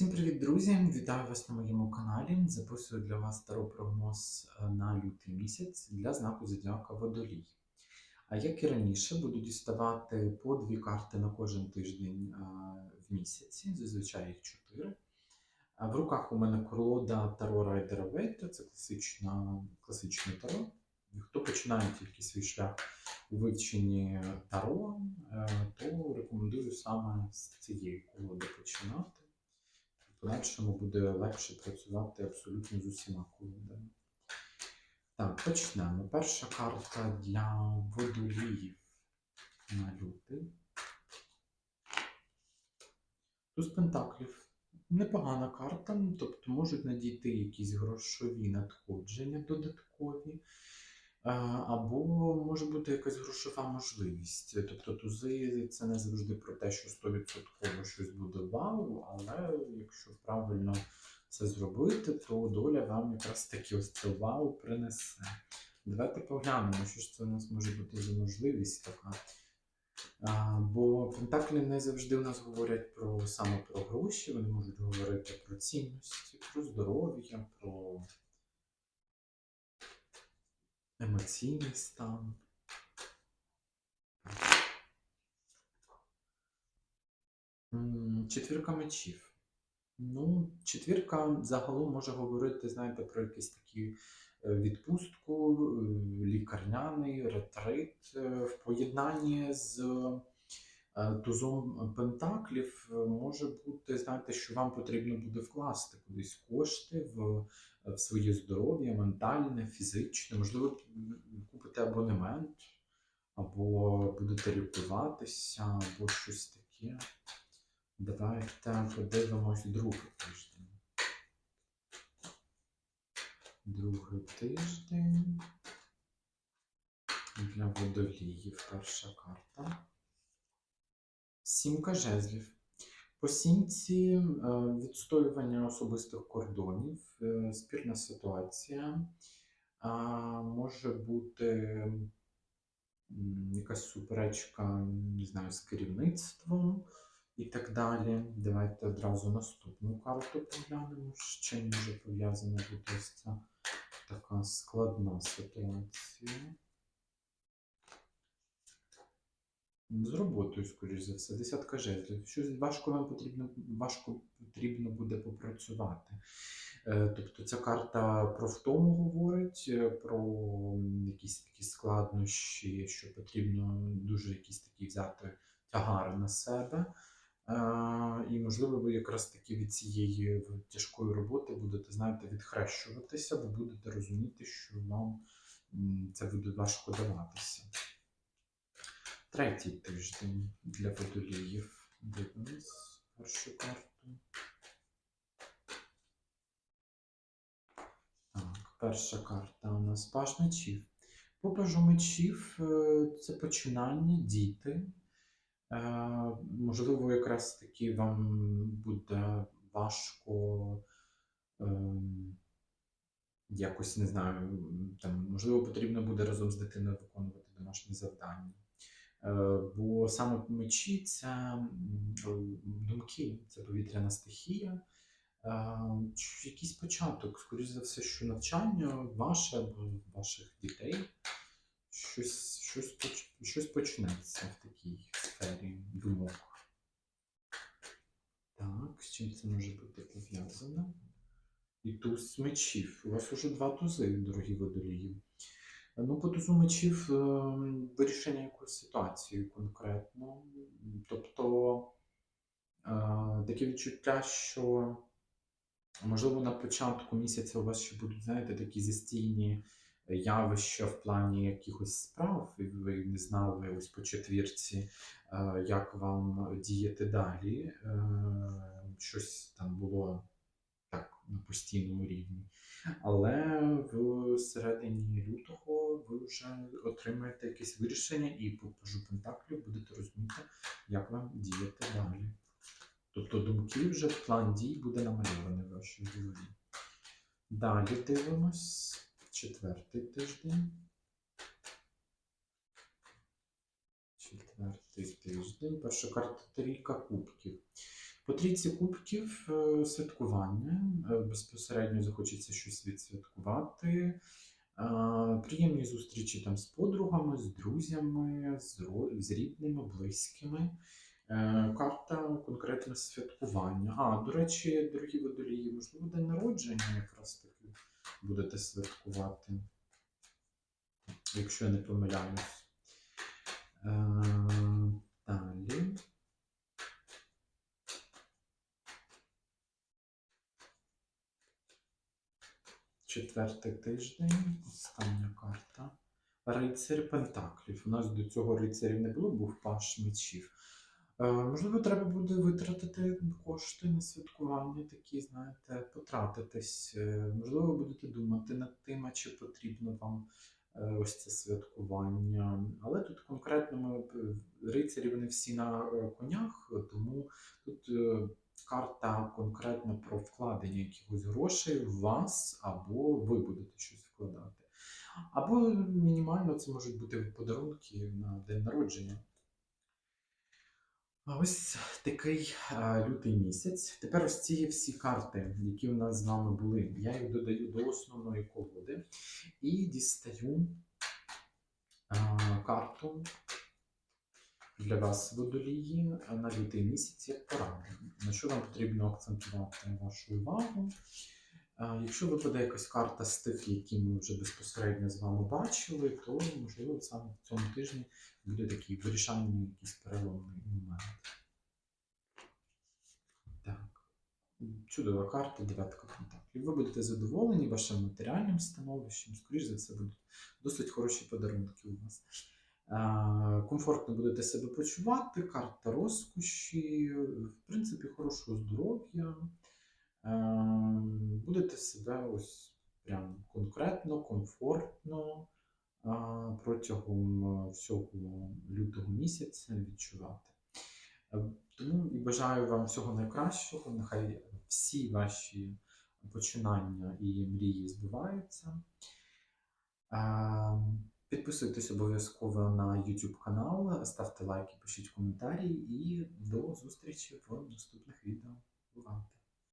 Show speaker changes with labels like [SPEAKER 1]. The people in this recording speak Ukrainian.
[SPEAKER 1] Всім привіт, друзі! Вітаю вас на моєму каналі. Записую для вас таро прогноз е, на лютий місяць для знаку Зодіака Водолій. А як і раніше, буду діставати по дві карти на кожен тиждень е, в місяці, зазвичай їх чотири. В руках у мене колода Таро Райдера Вейта, це класична, класичне таро. Хто починає тільки свій шлях у вивченні таро, е, то рекомендую саме з цієї колоди починати. Подальшому буде легше працювати абсолютно з усіма колодами. Так, почнемо. Перша карта для водоліїв на лютий. Туз Пентаклів. Непогана карта, тобто можуть надійти якісь грошові надходження додаткові. Е, Або може бути якась грошова можливість. Тобто тузи це не завжди про те, що 100% щось буде вау, але якщо правильно це зробити, то доля вам якраз таки ось це вау принесе. Давайте поглянемо, що ж це у нас може бути за можливість така. А, бо Пентаклі не завжди у нас говорять про саме про гроші, вони можуть говорити про цінності, про здоров'я, про емоційний стан. Четвірка мечів. Ну, четвірка загалом може говорити, знаєте, про якісь такі е, відпустку, е, лікарняний ретрит е, в поєднанні з тузом пентаклів може бути, знаєте, що вам потрібно буде вкласти кудись кошти в, в своє здоров'я, ментальне, фізичне, можливо, купите абонемент, або будете лікуватися, або щось таке. Давайте подивимось другий тиждень. Другий тиждень. Для водоліїв перша карта. Сімка жезлів. По сімці е, відстоювання особистих кордонів, е, спірна ситуація. Може бути якась суперечка, не знаю, з керівництвом і так далі. Давайте одразу наступну карту поглянемо. Чим може пов'язана бути така складна ситуація. З роботою, скоріш за все, десятка жезлів. Щось важко вам потрібно, важко потрібно буде попрацювати. Е, Тобто ця карта про втому говорить, е, про якісь такі складнощі, що потрібно дуже якісь такі взяти тягар на себе. Е, І, можливо, ви якраз таки від цієї тяжкої роботи будете, знаєте, відхрещуватися, бо будете розуміти, що вам це буде важко даватися. Третій тиждень для водоліїв. Дивимось першу карту. Так, перша карта у нас паш мечів. По пажу мечів е, це починання, діти. Е, Можливо, якраз таки вам буде важко ем, якось не знаю, там, можливо, потрібно буде разом з дитиною виконувати домашні завдання. Е, Бо саме мечі це думки, це повітряна стихія. Е, Якийсь початок, скоріш за все, що навчання ваше або ваших дітей, щось, щось, щось почнеться в такій сфері думок. Так, з чим це може бути пов'язано? І туз мечів. У вас уже два тузи, дорогі водолії. Ну, по е, вирішення якоїсь ситуації конкретно. Тобто е, таке відчуття, що можливо на початку місяця у вас ще будуть, знаєте, такі застійні явища в плані якихось справ, і ви не знали ось по четвірці, е, як вам діяти далі. Щось там було на постійному рівні. Але в середині лютого ви вже отримаєте якесь вирішення і по пажу Пентаклів будете розуміти, як вам діяти далі. Тобто думки вже план дій буде намальований в вашій голові. Далі дивимось четвертий тиждень. Четвертий тиждень. Перша карта трійка кубків. По трійці кубків е, святкування. Е, Безпосередньо захочеться щось відсвяткувати. Е, Приємні зустрічі там з подругами, з друзями, з, рідними, близькими. Карта конкретно святкування. А, до речі, дорогі водолії, можливо, день народження якраз таки будете святкувати, якщо я не помиляюсь. Е, Далі. Четвертий тиждень, остання карта. Рицарь Пентаклів. У нас до цього рицарів не було, був паш мечів. Е, можливо, треба буде витратити кошти на святкування, такі, знаєте, потратитись. Е, можливо, будете думати над тим, чи потрібно вам е, ось це святкування. Але тут конкретно ми, рицарі вони всі на е, конях, тому тут е, карта конкретно про вкладення якихось грошей в вас, або ви будете щось вкладати. Або мінімально це можуть бути подарунки на день народження. А ось такий е, лютий місяць. Тепер ось ці всі карти, які у нас з вами були, я їх додаю до основної колоди і дістаю е, карту для вас водолії на лютий місяць як поради. На що вам потрібно акцентувати вашу увагу? Е, Якщо випаде якась карта з тих, які ми вже безпосередньо з вами бачили, то можливо саме в цьому тижні буде такий вирішальний якийсь переломний момент. Так. Чудова карта, дев'ятка пентаклів. Ви будете задоволені вашим матеріальним становищем, скоріш за все, будуть досить хороші подарунки у вас. Е, Комфортно будете себе почувати, карта розкоші, в принципі, хорошого здоров'я. Е, Будете себе ось прям конкретно, комфортно протягом е, всього лютого місяця відчувати. Тому і бажаю вам всього найкращого. Нехай всі ваші починання і мрії збуваються. Підписуйтесь обов'язково на YouTube канал, ставте лайки, пишіть коментарі і до зустрічі в наступних відео. Бувайте!